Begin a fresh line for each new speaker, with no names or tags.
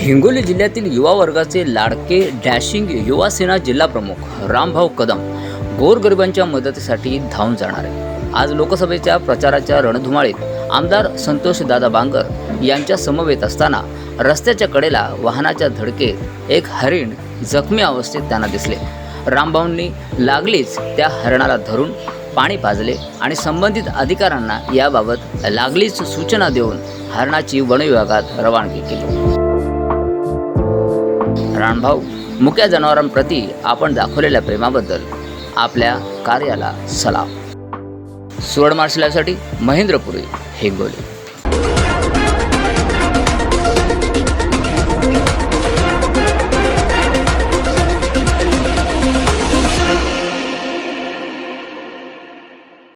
हिंगोली जिल्ह्यातील युवा वर्गाचे लाडके डॅशिंग युवा सेना जिल्हा प्रमुख रामभाऊ कदम गोरगरिबांच्या मदतीसाठी धावून जाणार आहे आज लोकसभेच्या प्रचाराच्या रणधुमाळीत आमदार संतोष दादा बांगर यांच्या समवेत असताना रस्त्याच्या कडेला वाहनाच्या धडकेत एक हरिण जखमी अवस्थेत त्यांना दिसले. रामभाऊंनी लागलीच त्या हरणाला धरून पाणी पाजले आणि संबंधित अधिकाऱ्यांना याबाबत लागलीच सूचना देऊन हरणाची वनविभागात रवानगी केली. राणभाऊ मुक्या जनावरांप्रती आपण दाखवलेल्या प्रेमाबद्दल आपल्या कार्याला सलाम. सुवर्ण मार्शलासाठी महेंद्रपुरी हिंगोली.